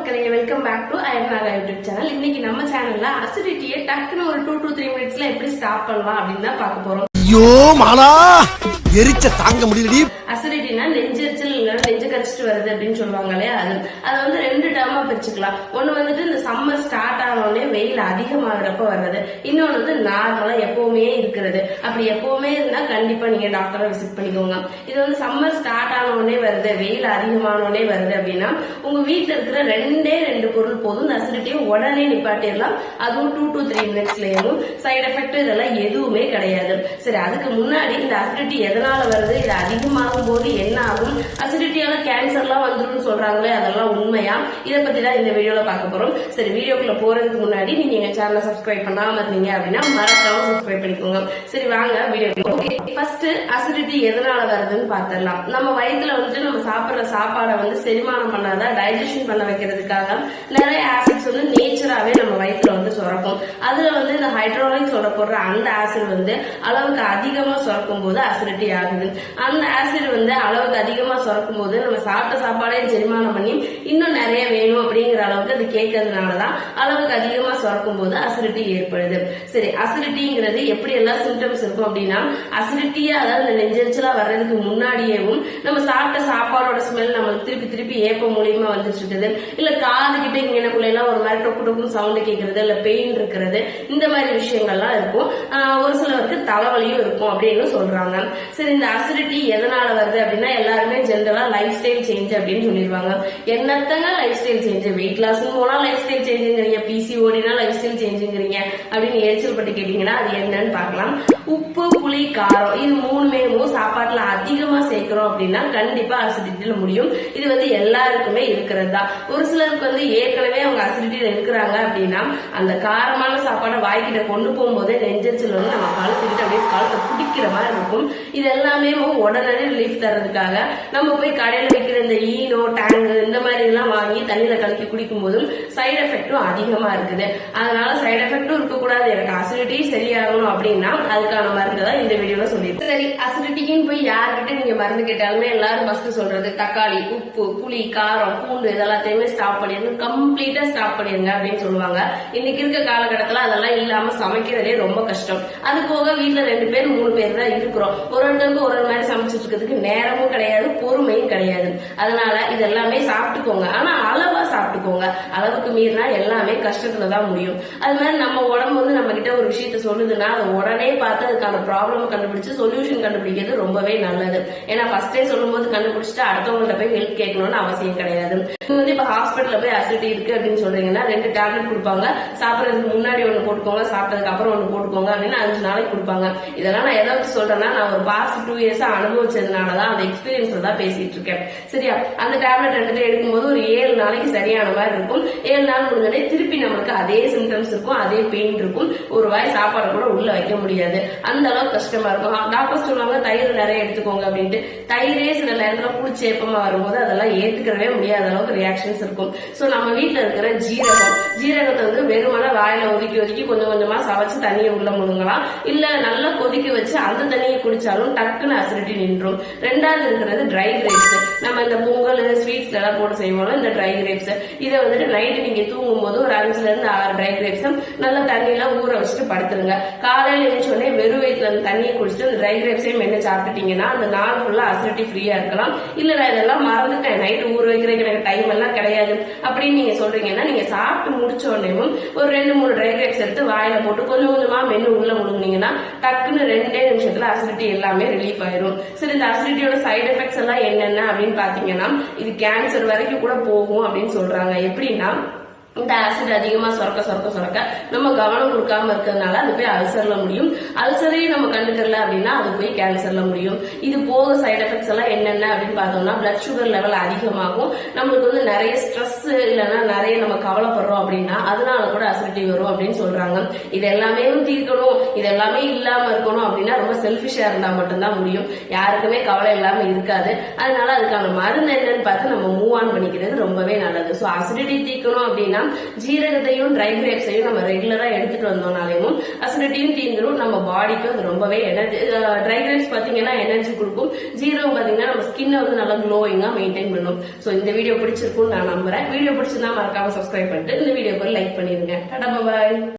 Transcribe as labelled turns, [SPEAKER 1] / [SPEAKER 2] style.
[SPEAKER 1] மக்களே welcome back to IMR YouTube channel இன்னைக்கு நம்ம சேனல்ல அசிடிட்டியை டக்குன்னு ஒரு டூ டு த்ரீ மினிட்ஸ்ல எப்படி ஸ்டாப் பண்ணலாம் அப்படின்னு தான் பார்க்க போறோம்.
[SPEAKER 2] ஐயோ மாலா! எரிச்ச தாங்க முடியலடி.
[SPEAKER 1] அசிடிட்டினா நெஞ்செரிச்சல் இல்லைன்னா நெஞ்சு கடிச்சிட்டு வருது அப்படின்னு சொல்லுவாங்க இல்லையா? அது அதை வந்து ரெண்டு ஒண்ணு வந்துட்டு இந்த சம்மர் ஸ்டார்ட் ஆனோடனே வெயில் அதிகமாகிறப்ப வர்றது. இன்னொன்னு வந்து நார்மலா எப்பவுமே இருக்கிறது. அப்படி எப்பவுமே இருந்தா கண்டிப்பா நீங்க டாக்டரை விசிட் பண்ணிக்கோங்க. இது வந்து சம்மர் ஸ்டார்ட் ஆனோடனே வருது. வெயில் அதிகமானோடனே வருது அப்படின்னா உங்க வீட்டுல இருக்கிற ரெண்டே ரெண்டு பொருள் போதும். இந்த அசிடிட்டியை உடனே நிப்பாட்டிடலாம். அதுவும் டூ டு த்ரீ மினிட்ஸ்லயும் சைடு எஃபெக்ட் இதெல்லாம் எதுவுமே கிடையாது. சரி அதுக்கு முன்னாடி இந்த அசிடிட்டி எதனால வருது? இது அதிகமாகும் போது என்ன ஆகும்? அசிடிட்டியால கேன்சர்லாம் வந்துடும் சொல்றாங்களே அதெல்லாம் உண்மையா? இதை பத்தி தான் இந்த வீடியோல பார்க்க போறோம். சரி வீடியோக்குள்ள போறதுக்கு முன்னாடி நீங்க எங்க சேனலை சப்ஸ்கிரைப் பண்ணாம இருந்தீங்க அப்படின்னா மறக்காம சப்ஸ்கிரைப் பண்ணிக்கோங்க. சரி வாங்க வீடியோ ஃபர்ஸ்ட் அசிடிட்டி எதனால வருதுன்னு பாத்திரலாம். நம்ம வயித்துல வந்துட்டு நம்ம சாப்பிடுற சாப்பாடை வந்து செரிமானம் பண்ணாத டைஜஷன் பண்ண வைக்கிறதுக்காக நிறைய ஆசிட்ஸ் வந்து நேச்சராகவே நம்ம வயிற்றுல சுரக்கும். அதுல வந்து இந்த ஹைட்ரோலிக் சொல்லப்படுற அந்த ஆசிட் வந்து அளவுக்கு அதிகமா சுரக்கும் போது அசிடிட்டி ஆகுது. அந்த ஆசிட் வந்து அளவுக்கு அதிகமா சுரக்கும் போது நம்ம சாப்பிட்ட சாப்பாடே செரிமானம் பண்ணி இன்னும் நிறைய வேணும் அப்படிங்கிற அளவுக்கு அது கேட்கறதுனாலதான் அளவுக்கு அதிகமா சுரக்கும் போது அசிடிட்டி ஏற்படுது. சரி அசிடிட்டிங்கிறது எப்படி எல்லாம் சிம்டம்ஸ் இருக்கும் அப்படின்னா அசிடிட்டியா அதாவது இந்த நெஞ்சரிச்சலா வர்றதுக்கு முன்னாடியேவும் நம்ம சாப்பிட்ட சாப்பாடோட ஸ்மெல் நம்மளுக்கு திருப்பி திருப்பி ஏப்ப மூலியமா வந்துட்டு இருக்குது. இல்ல காது கிட்ட இங்கனக்குள்ள எல்லாம் ஒரு மாதிரி டொக்கு டொக்குன்னு சவுண்ட் கேட்கறது இல்ல பெயின் இருக்கிறது இந்த மாதிரி விஷயங்கள்லாம் இருக்கும். ஒரு சிலருக்கு தலைவலியும் இருக்கும் அப்படின்னு சொல்றாங்க. சரி இந்த அசிடிட்டி எதனால வருது அப்படின்னா எல்லாருமே ஜென்ரலா லைஃப் ஸ்டைல் சேஞ்ச் அப்படின்னு சொல்லிடுவாங்க. என்னத்தங்க life style change weight loss போனா லைஃப் ஸ்டைல் சேஞ்சுங்கிறீங்க பிசி ஓடினா லைஃப் ஸ்டைல் சேஞ்சுங்கிறீங்க அப்படின்னு எரிச்சல் பட்டு கேட்டீங்கன்னா அது என்னன்னு பார்க்கலாம். உப்பு புளி காரம் இது மூணுமே அதிகமா அப்படின்னா கண்டிப்பா அசிடிட்டியில முடியும். இது வந்து எல்லாருக்குமே இருக்கிறது தான் ஒரு சிலருக்கு வந்து ஏற்கனவே அவங்க அசிடிட்டியில இருக்கிறாங்க அப்படின்னா அந்த காரமான சாப்பாடை வாய்க்கிட்ட கொண்டு போகும்போதே நெஞ்சரிச்சல் வந்து நம்ம கழுத்துக்கிட்ட அப்படியே கழுத்தை பிடிக்கிற மாதிரி இருக்கும். இது எல்லாமே உடனடி ரிலீஃப் தர்றதுக்காக நம்ம போய் கடையில வைக்கிற இந்த ஈ டேங்கு இந்த மாதிரி எல்லாம் வாங்கி தண்ணியில கலக்கி குடிக்கும் போதும் சைடு எஃபெக்டும் அதிகமா இருக்குது. அதனால சைடு எஃபெக்டும் இருக்கக்கூடாது. எனக்கு அசிடிட்டி சரியாகணும் அப்படின்னா அதுக்கான மருந்து தான் இந்த வீடியோல சொல்லியிருக்கேன். சரி அசிடிட்டிக்குன்னு போய் யார்கிட்ட நீங்க மருந்து கேட்டாலுமே எல்லாரும் ஃபர்ஸ்ட் சொல்றது தக்காளி உப்பு புளி காரம் பூண்டு இதெல்லாத்தையுமே ஸ்டாப் பண்ணிருங்க கம்ப்ளீட்டா ஸ்டாப் பண்ணிருங்க அப்படின்னு சொல்லுவாங்க. இன்னைக்கு இருக்க காலகட்டத்துல அதெல்லாம் இல்லாம சமைக்கிறதே ரொம்ப கஷ்டம். அது போக வீட்டுல ரெண்டு பேர் மூணு பேர் தான் இருக்கிறோம். ஒரு ஒருத்தருக்கு ஒரு ஒரு மாதிரி சமைச்சிட்டு இருக்கிறதுக்கு நேரமும் கிடையாது பொறுமையும் கிடையாது. அதனால இது எல்லாமே சாப்பிட்டுக்கோங்க. ஆனா அளவா சாப்பிட்டுக்கோங்க. அளவுக்கு மீறினா எல்லாமே கஷ்டத்துல தான் முடியும். அது மாதிரி நம்ம உடம்பு வந்து நம்ம கிட்ட ஒரு விஷயத்த சொல்லுதுன்னா அதை உடனே பார்த்து அதுக்கான ப்ராப்ளம் கண்டுபிடிச்சு சொல்யூஷன் கண்டுபிடிக்கிறது ரொம்பவே நல்லது. ஏன்னா ஃபர்ஸ்டே சொல்லும்போது கண்டுபிடிச்சிட்டு அடுத்தவங்கள்ட்ட போய் ஹெல்ப் கேட்கணும்னு அவசியம் கிடையாது. வந்து இப்ப ஹாஸ்பிட்டல்ல போய் அசிடிட்டி இருக்கு அப்படின்னு சொல்றீங்கன்னா ரெண்டு டேப்லெட் கொடுப்பாங்க. சாப்பிடறதுக்கு முன்னாடி ஒண்ணு போட்டுக்கோங்க சாப்பிட்டதுக்கு அப்புறம் ஒண்ணு போட்டுக்கோங்க அப்படின்னு அஞ்சு நாளைக்கு கொடுப்பாங்க. இதெல்லாம் நான் எதை வச்சு சொல்றேன்னா நான் ஒரு பாஸ்ட் டூ இயர்ஸா அனுபவிச்சதுனாலதான் அந்த எக்ஸ்பீரியன்ஸ்ல தான் பேசிட்டு இருக்கேன். சரியா? அந்த டேப்லெட் ரெண்டு எடுக்கும்போது ஒரு ஏழு நாளைக்கு சரியான மாதிரி இருக்கும். ஏழு நாள் முடிஞ்சோடனே திருப்பி நம்மளுக்கு அதே சிம்டம்ஸ் இருக்கும் அதே பெயின் இருக்கும். ஒரு வாய் சாப்பாடு கூட உள்ள வைக்க முடியாது. அந்த அளவுக்கு கஷ்டமா இருக்கும். டாக்டர் சொல்லுவாங்க தயிர் நிறைய எடுத்துக்கோங்க அப்படின்ட்டு. தயிரே சில நேரத்துல புளிச்சேப்பமா வரும்போது அதெல்லாம் ஏத்துக்கவே முடியாத அளவுக்கு ரியாக்ஷன்ஸ் இருக்கும். ஸோ நம்ம வீட்டில் இருக்கிற ஜீரகம் ஜீரகத்தை வந்து வெறுமன வாயில ஒதுக்கி ஒதுக்கி கொஞ்சம் கொஞ்சமா சமைச்சு தண்ணியை உள்ள முழுங்கலாம். இல்ல நல்லா கொதிக்க வச்சு அந்த தண்ணியை குடிச்சாலும் டக்குன்னு அசிடிட்டி நின்றும். ரெண்டாவது இருக்கிறது ட்ரை கிரேப்ஸ் நம்ம இந்த பொங்கல் ஸ்வீட்ஸ் எல்லாம் போட்டு செய்வோம்ல இந்த ட்ரை கிரேப்ஸ் இதை வந்துட்டு நைட்டு நீங்க தூங்கும் போது ஒரு அஞ்சுல இருந்து ஆறு ட்ரை கிரேப்ஸ் நல்லா தண்ணியில ஊற வச்சுட்டு படுத்துருங்க. காலையில எழுந்தோடனே வெறும் வயிற்றுல அந்த தண்ணியை குடிச்சிட்டு அந்த ட்ரை கிரேப்ஸையும் என்ன சாப்பிட்டுட்டீங்கன்னா அந்த நாள் ஃபுல்லா அசிடிட்டி ஃப்ரீயா இருக்கலாம். இல்ல நான் இதெல்லாம் மறந்துட்டேன். நைட்டு ஊற வைக்கிறதுக்கு எனக்கு டைம் எல்லாம் கிடையாது. அப்படின்னு நீங்க சொல்றீங்கன்னா நீங்க சாப்பிட்டு முடிச்ச உடனேயும் ஒரு ரெண்டு மூணு ட்ரை கிரேப்ஸ் எடுத்து வாயில போட்டு கொஞ்சம் கொஞ்சமா மென்னு உள்ள முழுங்கினீங்கன்னா டக்குன்னு ரெண்டே நிமிஷத்துல அசிடிட்டி எல்லாமே ரிலீஃப் ஆயிரும். சரி இந்த அசிடிட்டியோட சைடு எஃபெக்ட்ஸ் எல்லாம் என்னென்ன அப்படின்னு பாத்தீங்கன்னா இது கேன்சர் வரைக்கும் கூட போகும் அப்படின்னு சொல்றாங்க. எப்படின்னா இந்த ஆசிட் அதிகமா சுரக்க சுரக்க சுரக்க நம்ம கவனம் கொடுக்காம இருக்கிறதுனால அது போய் அல்சர்ல முடியும். அல்சரையும் நம்ம கண்டுக்கல அப்படின்னா அது போய் கேன்சர்ல முடியும். இது போக சைடு எஃபெக்ட்ஸ் எல்லாம் என்னென்ன அப்படின்னு பார்த்தோம்னா பிளட் சுகர் லெவல் அதிகமாகும். நம்மளுக்கு வந்து நிறைய ஸ்ட்ரெஸ் இல்லைன்னா நிறைய நம்ம கவலைப்படுறோம் அப்படின்னா அதனால கூட அசிடிட்டி வரும் அப்படின்னு சொல்றாங்க. இது எல்லாமே தீர்க்கணும். இது எல்லாமே இல்லாம இருக்கணும் அப்படின்னா ரொம்ப செல்ஃபிஷா இருந்தா மட்டும்தான் முடியும். யாருக்குமே கவலை இல்லாம இருக்காது. அதனால அதுக்கான மருந்து என்னன்னு பார்த்து நம்ம மூவ் ஆன் பண்ணிக்கிறது ரொம்பவே நல்லது. ஸோ அசிடிட்டி தீர்க்கணும் அப்படின்னா ஜீரகத்தையும் ட்ரை கிரேப்ஸையும் நம்ம ரெகுலரா எடுத்துட்டு வந்தோம்னாலையும் அசிடிட்டியும் தீந்துரும். நம்ம பாடிக்கும் அது ரொம்பவே எனர்ஜி ட்ரை கிரேப்ஸ் பாத்தீங்கன்னா எனர்ஜி கொடுக்கும். ஜீரகம் பாத்தீங்கன்னா நம்ம ஸ்கின்னை வந்து நல்லா க்ளோயிங்கா மெயின்டைன் பண்ணும். சோ இந்த வீடியோ பிடிச்சிருக்கும்னு நான் நம்புறேன். வீடியோ பிடிச்சிருந்தா மறக்காம சப்ஸ்கிரைப் பண்ணிட்டு இந்த வீடியோக்கு லைக் பண்ணிருங்க. டாடா பாய்